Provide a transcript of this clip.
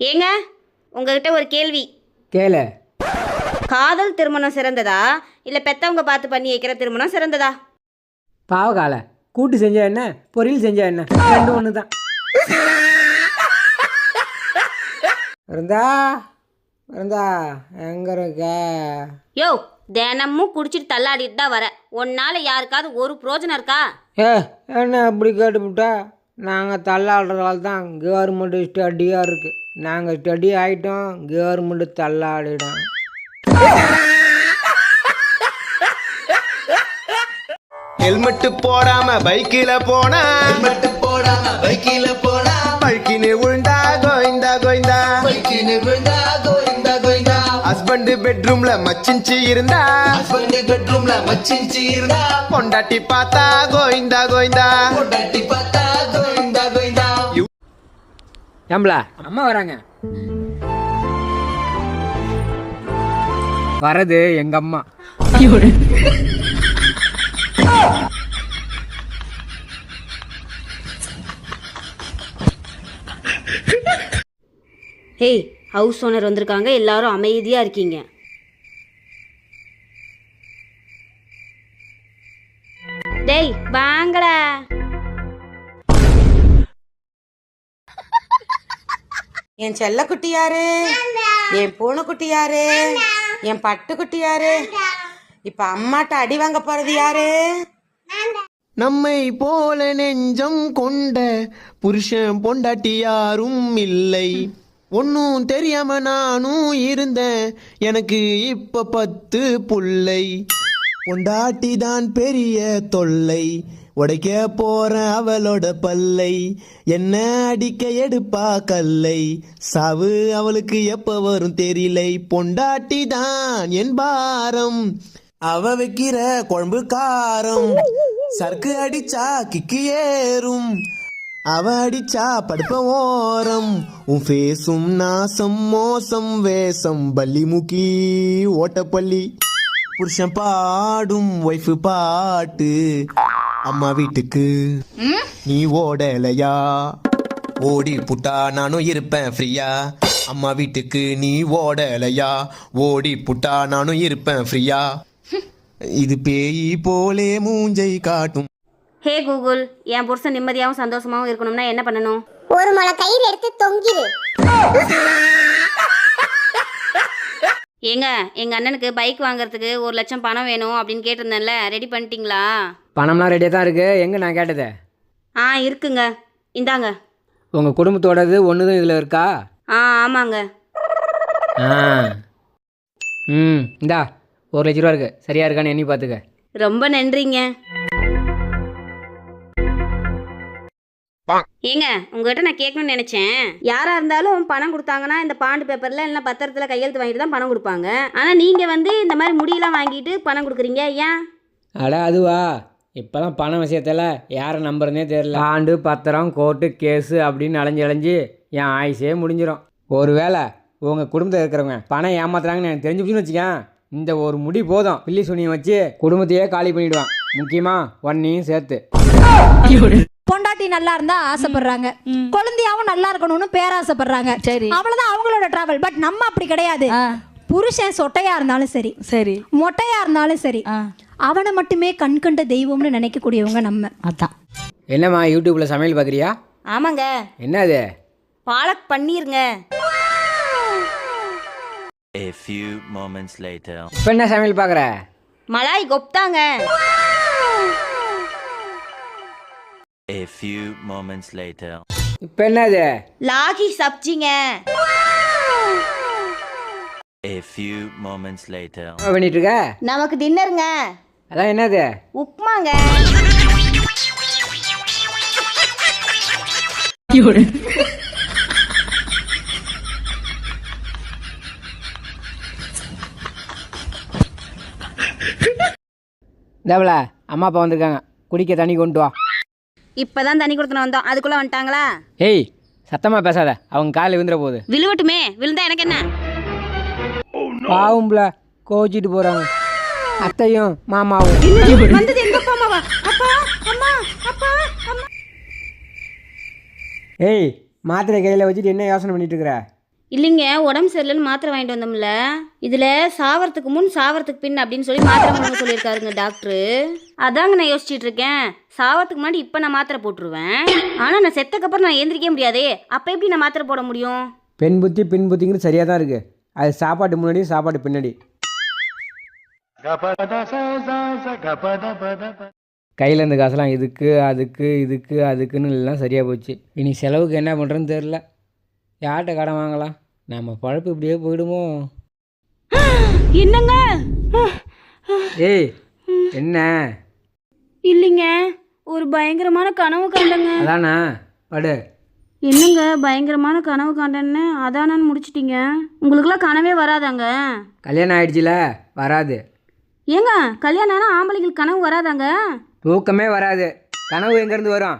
ஏங்க உங்ககிட்ட ஒரு கேள்வி. கேளு. காதல் திருமணம் சிறந்ததா? இல்லை பெத்தவங்க பார்த்து பண்ணி வைக்கிற திருமணம் சிறந்ததா? பாவக்கால. கூட்டு செஞ்சா என்ன? பொரியல் செஞ்சா என்ன? ரெண்டு ஒன்று தான் இருந்தா இருந்தா எங்க இருக்க? யோ தினமும் குடிச்சிட்டு தள்ளாடிட்டு தான் வர. உன்னால யாருக்காவது ஒரு பிரோஜனம் இருக்கா? ஏ என்ன அப்படி கேட்டுவிட்டா நாங்கள் தள்ளாடுறதால தான் கவர்மெண்ட் ஸ்டடியாக இருக்குது நாங்கள் ஸ்டடி ஆகிட்டோம் கவர்மெண்ட் தள்ளாடிடும் ஹெல்மெட் போடாம பைக்கில போனா ஹெல்மெட் போடாம பைக்கில போனா பைக்கினு உண்டா கோயிந்தா கோயிந்தா பைக்கிന് விழுந்தா கோவிந்தா கோவிந்தா. ஹஸ்பண்ட் பெட்ரூம்ல மச்சிஞ்சி இருந்தா ஹஸ்பண்ட் பெட்ரூம்ல மச்சிஞ்சி இருந்தா பொண்டாட்டி பார்த்தா கோயிந்தா கோயிந்தா பொண்டாட்டி பார்த்தா ஏம்பல அம்மா வராங்க. வரது எங்க அம்மா. ஹேய் ஹவுஸ் ஓனர் வந்திருக்காங்க. எல்லாரும் அமைதியாக இருக்கீங்க. டேய் வாங்கடா. என் செல்லக்குட்டி யாரு? என் பூனைக்குட்டி யாரு? என் பட்டுக்குட்டி யாரு? இப்ப அம்மாட்ட அடி வாங்க போறது யாரு? நம்மை போல நெஞ்சம் கொண்ட புருஷன் பொண்டாட்டி யாரும் இல்லை. ஒன்னும் தெரியாம நானும் இருந்தேன். எனக்கு இப்ப பத்து புள்ளை. பொண்டாட்டி தான் பெரிய தொல்லை. உடைக்க போற அவளோட பல்லை. என்ன அடிக்க எடுப்பா கல்லை. சாவு அவளுக்கு எப்ப வரும் தெரியலை. பொண்டாட்டி தான் என் பாரம். அவ வைக்கிற குழம்பு காரம். சர்க்கு அடிச்சா கிக்கு ஏறும். அவ அடிச்சா படுப்ப ஓரம். உன் ஃபேஸும் நாசம் மோசம் வேஷம் பள்ளி முக்கி ஓட்டப்பள்ளி. புருஷன் பாடும் ஒய்ஃபு பாட்டு. அம்மா வீட்டுக்கு நீ ஓடலையா? ஓடி புட்டா நானும் இருப்பேன் ஃப்ரீயா அம்மா வீட்டுக்கு நீ ஓடலையா? ஓடி புட்டா நானும் இருப்பேன் ஃப்ரீயா இது பேய் போலே மூஞ்சை காட்டும். ஹே கூகுள் என் புருஷன் நிம்மதியாகவும் சந்தோஷமாகவும் இருக்கணும்னா என்ன பண்ணணும்? ஒரு முளை கயிறு எடுத்து தொங்கிரு. ஏங்க எங்கள் அண்ணனுக்கு பைக் வாங்குறதுக்கு ஒரு லட்சம் பணம் வேணும் அப்படின்னு கேட்டிருந்தேன்ல ரெடி பண்ணிட்டீங்களா? பணம்லாம் ரெடியாக தான் இருக்கு. எங்கே நான் கேட்டது? ஆ இருக்குங்க. இந்தாங்க. உங்கள் குடும்பத்தோடது ஒன்று தான் இதில் இருக்கா? ஆ ஆமாங்க. ஆ. ம் இந்தா ஒரு லட்ச ரூபா இருக்கு. சரியா இருக்கான்னு எண்ணி பார்த்துக்க. ரொம்ப நன்றிங்க. ஏங்க உங்ககிட்ட நான் கேட்கணும்னு நினைச்சேன். யாரா இருந்தாலும் பணம் கொடுத்தாங்கன்னா இந்த பாண்டு பேப்பர்ல இல்ல பத்திரத்துல கையெழுத்து வாங்கிட்டு தான் பணம் கொடுப்பாங்க. ஆனா நீங்க வந்து இந்த மாதிரி முடியெல்லாம் வாங்கிட்டு பணம் கொடுக்குறீங்க ஏன்? அட அதுவா? இப்போலாம் பண விஷயத்தில் யாரை நம்புறதுனே தெரியல. ஆண்டு பத்திரம் கோர்ட்டு கேஸு அப்படின்னு அலைஞ்சு அலைஞ்சு என் ஆயுசே முடிஞ்சிடும் ஒருவேளை உங்கள் குடும்பத்தில் இருக்கிறவங்க பணம் ஏமாத்துறாங்கன்னு எனக்கு தெரிஞ்சு போச்சுன்னு வச்சுக்கேன் இந்த ஒரு முடி போதும். பில்லி சுனியை வச்சு குடும்பத்தையே காலி பண்ணிடுவான். முக்கியமாக ஒன்னையும் சேர்த்து. பொண்டாட்டி நல்லா இருந்தா ஆசைப்படுறாங்க. குழந்தையாவும் நல்லா இருக்கணும்னு பேராசைப்படுறாங்க. சரி. அவ்வளவுதான் அவங்களோட டிராவல் பட் நம்ம அப்படி கிடையாது. புருஷன் சொட்டையா இருந்தாலும் சரி சரி. மொட்டையா இருந்தாலும் சரி ஆ. அவனை மட்டுமே கண் கண்ட தெய்வம்னு நினைக்கக்கூடியவங்க நம்ம. அதான். என்னம்மா யூடியூப்பில் சமையல் பார்க்குறியா? ஆமாங்க. என்ன அது? Palak பன்னீருங்க. A few moments later. இப்போ என்ன சமையல் பார்க்குற? மலாய் கொப்தாங்க. A few moments later. இப்போ என்னது? லாகி சப்ஜிங்க. A few moments later. என்ன பண்ணிட்டு இருக்க நமக்கு டின்னருங்க அதான் என்னது? உப்மாங்க தேவல அம்மா அப்பா வந்திருக்காங்க. குடிக்க தண்ணி கொண்டு வா. இப்பதான் தண்ணி கொடுத்துன்னு வந்தோம். அதுக்குள்ள வந்துட்டாங்களா? ஏய் சத்தமாக பேசாத. அவங்க காலில் விழுந்துற போகுது. விழுவட்டுமே. விழுந்தா எனக்கு என்ன? பாவும்ல கோச்சிட்டு போகிறாங்க அத்தையும் மாமாவும். வந்தது எங்க அப்பா அம்மாவா? அப்பா அம்மா அப்பா அம்மா. ஏய் மாத்திரை கையில் வச்சுட்டு என்ன யோசனை பண்ணிட்டு இருக்கிற? இல்லைங்க உடம்பு சரியில்லைன்னு மாத்திரை வாங்கிட்டு வந்தோம்ல. இதில் சாவறதுக்கு முன் சாவறதுக்கு பின் அப்படின்னு சொல்லி மாத்திரை வாங்க சொல்லியிருக்காருங்க டாக்டரு. அதாங்க நான் யோசிச்சுட்டு இருக்கேன். சாவறதுக்கு முன்னாடி இப்போ நான் மாத்திரை போட்டுருவேன். ஆனால் நான் செத்தக்கப்புறம் நான் எந்திரிக்க முடியாதே. அப்போ எப்படி நான் மாத்திரை போட முடியும்? பெண் புத்தி பின் புத்திங்கிறது சரியாக தான் இருக்குது அது சாப்பாட்டு முன்னாடி சாப்பாட்டு பின்னாடி. கையில் இருந்த காசெல்லாம் இதுக்கு அதுக்கு இதுக்கு அதுக்குன்னு எல்லாம் சரியாக போச்சு. இனி செலவுக்கு என்ன பண்ணுறதுன்னு தெரில யார்கிட்ட கடன் வாங்கலாம் நம்ம பழப்பு இப்படியே போயிடுமோ? என்னங்க? ஏய் என்ன? இல்லைங்க. ஒரு பயங்கரமான கனவு கண்டங்க. அதானா? படு. என்னங்க பயங்கரமான கனவு கண்டேன்னு? அதானான்னு முடிச்சிட்டீங்க. உங்களுக்குலாம் கனவே வராதாங்க. கல்யாணம் ஆயிடுச்சுல? வராது. ஏங்க கல்யாணம் ஆனால் ஆம்பளைங்களுக்கு கனவு வராதாங்க? தூக்கமே வராது. கனவு எங்கேருந்து வரும்?